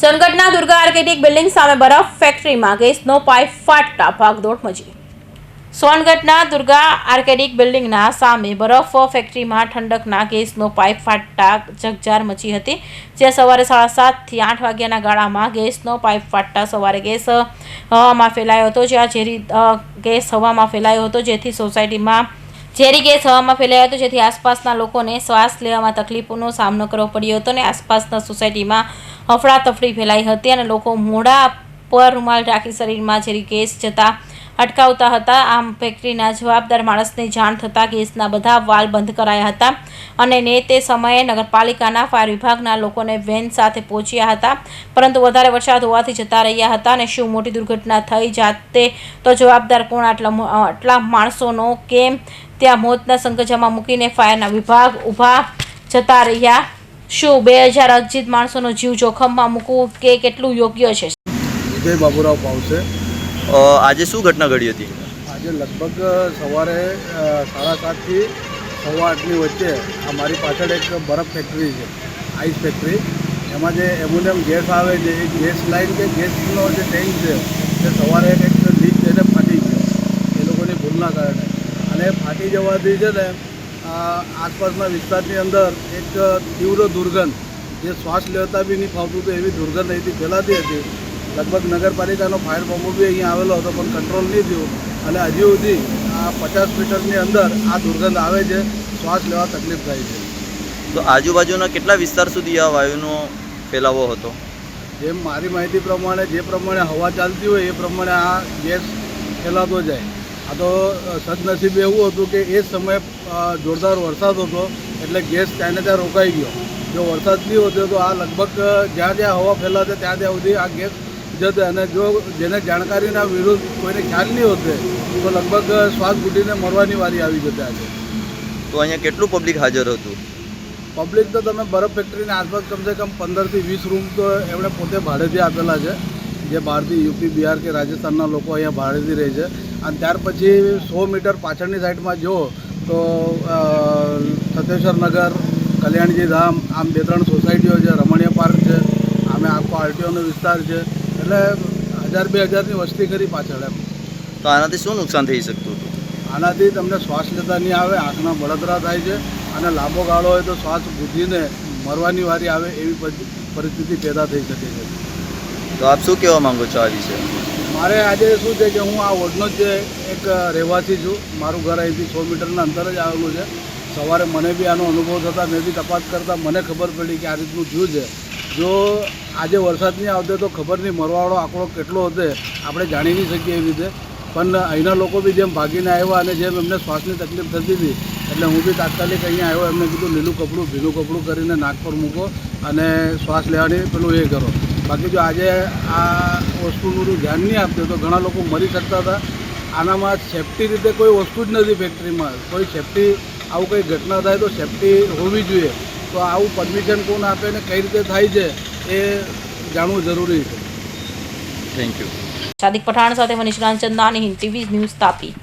સોનગઢના Durga Arctic building સામે બરફ ફેક્ટરીમાં ગેસનો પાઇપ ફાટતા ભાગદોડ મચી. સોનગઢના દુર્ગા આર્કેડિક બિલ્ડિંગના સામે બરફ ફેક્ટરીમાં ઠંડકના ગેસનો પાઇપ ફાટતા જગજાર મચી હતી, જે સવારે સાડા સાતથી આઠ વાગ્યાના ગાળામાં ગેસનો પાઇપ ફાટતા સવારે ગેસ હવામાં ફેલાયો હતો જ્યાં ઝેરી ગેસ હવામાં ફેલાયો હતો, જેથી સોસાયટીમાં ઝેરી ગેસ હવામાં ફેલાયો હતો, જેથી આસપાસના લોકોને શ્વાસ લેવામાં તકલીફોનો સામનો કરવો પડ્યો હતો અને આસપાસના સોસાયટીમાં અફડાતફડી ફેલાઈ હતી અને લોકો મોઢા પર રૂમાલ રાખી શરીરમાં ઝેરી ગેસ જતા અટકાવતા હતા. આમ ફેક્ટરીના જવાબદાર માણસને જાણ થતાં ગેસના બધા વાલ બંધ કરાયા હતા અને ને તે સમયે નગરપાલિકાના ફાયર વિભાગના લોકોને વેન સાથે પહોંચ્યા હતા. પરંતુ વધારે વરસાદ હોવાથી જતા રહ્યા હતા અને શું મોટી દુર્ઘટના થઈ જાતે તો જવાબદાર કોણ? આટલા આટલા માણસોનો કેમ? ત્યાં મોતના સંકજામાં મૂકીને ફાયરના વિભાગ ઊભા જતા રહ્યા શું બે હજાર અજીત માણસોનો જીવ જોખમમાં મૂકવું કે કેટલું યોગ્ય છે? વિજય બાબુરાવ પાવસે. આજે શું ઘટના ઘડી હતી? આજે લગભગ સવારે સાડા સાતથી સવા આઠની વચ્ચે આ મારી પાછળ એક બરફ ફેક્ટરી છે આઈસ ફેક્ટરી એમાં જે એમ્યુનિયમ ગેસ આવે છે એ ગેસ લાઈન કે ગેસનો જે ટેન્ક છે તે સવારે એક લીક થઈને ફાટી ગયો. એ લોકોની ભૂલના કારણે. અને ફાટી જવાથી છે ને આસપાસના વિસ્તારની અંદર એક તીવ્ર દુર્ગંધ. જે શ્વાસ લેતા બી નહીં ફાવતું હતું એવી દુર્ગંધ અહીંથી ફેલાતી હતી. લગભગ નગરપાલિકાનો ફાયર પંપ બી અહીંયા આવેલો હતો પણ કંટ્રોલ નહીં થયું. અને હજી સુધી આ પચાસ મીટરની અંદર આ દુર્ગંધ આવે છે શ્વાસ લેવા તકલીફ થાય છે. તો આજુબાજુના કેટલા વિસ્તાર સુધી આ વાયુનો ફેલાવો હતો? જેમ મારી માહિતી પ્રમાણે જે પ્રમાણે હવા ચાલતી હોય એ પ્રમાણે આ ગેસ ફેલાતો જાય. આ તો સદનસીબે એવું હતું કે એ સમયે જોરદાર વરસાદ હતો એટલે ગેસ ત્યાં ત્યાં રોકાઈ ગયો. જો વરસાદ નહીં હોતો તો આ લગભગ જ્યાં જ્યાં હવા ફેલાતે ત્યાં ત્યાં સુધી આ ગેસ જતે અને જો જેને જાણકારીના વિરુદ્ધ કોઈને ખ્યાલ નહીં હોતે તો લગભગ શ્વાસ ઘૂટીને મરવાની વારી આવી જતી આજે તો અહીંયા કેટલું પબ્લિક હાજર હતું? પબ્લિક તો તમે બરફ ફેક્ટરીની આસપાસ કમસે કમ પંદરથી વીસ રૂમ તો એમણે પોતે ભાડેથી આપેલા છે. જે બહારથી યુપી બિહાર કે રાજસ્થાનના લોકો અહીંયા ભાડેથી રહે છે. અને ત્યાર પછી સો મીટર પાછળની સાઈડમાં જુઓ તો સતેશ્વર નગર કલ્યાણજી ધામ આમ બે ત્રણ સોસાયટીઓ છે રમણીય પાર્ક છે આમે આખો આરટીઓનો વિસ્તાર છે. એટલે હજાર બે હજારની વસ્તી કરી પાછળ એમ. તો આનાથી શું નુકસાન થઈ શકતું હતું? આનાથી તમને શ્વાસ લેતા નહીં આવે આંખના બળતરા થાય છે અને લાંબો ગાળો હોય તો શ્વાસ ભૂજીને મરવાની વારી આવે એવી પરિસ્થિતિ પેદા થઈ શકે છે. તો આપ શું કહેવા માંગો છો આ વિશે? મારે આજે શું છે કે હું આ વોર્ડનો જ એક રહેવાસી છું. મારું ઘર અહીંથી સો મીટરના અંતર જ આવેલું છે. સવારે મને બી આનો અનુભવ થતાં, મેં બી તપાસ કરતાં મને ખબર પડી કે આ રીતનું થયું છે. જો આજે વરસાદ નહીં આવતો તો ખબર નહીં મરવાળો આંકડો કેટલો હશે, આપણે જાણી નહીં શકીએ એવી રીતે. પણ અહીંના લોકો બી જેમ ભાગીને આવ્યા અને જેમ એમને શ્વાસની તકલીફ થતી હતી, એટલે હું બી તાત્કાલિક અહીંયા આવ્યો, એમને કીધું લીલું કપડું, ભીનું કપડું કરીને નાક પર મૂકો અને શ્વાસ લેવાની પેલું એ કરો. બાકી જો આજે આ વસ્તુનું ધ્યાન નહીં આપતે તો ઘણા લોકો મરી શકતા હતા. આનામાં સેફટી રીતે કોઈ વસ્તુ જ નથી ફેક્ટરીમાં કોઈ સેફટી આવું કંઈ ઘટના થાય તો સેફટી હોવી જોઈએ. તો આવું પરમિશન કોણ આપે ને કઈ રીતે થાય છે એ જાણવું જરૂરી છે. થેન્ક યુ સાદિક પઠાણ સાથે મનીષ રામચંદાની હિન્દ ટીવી ન્યૂઝ તાપી.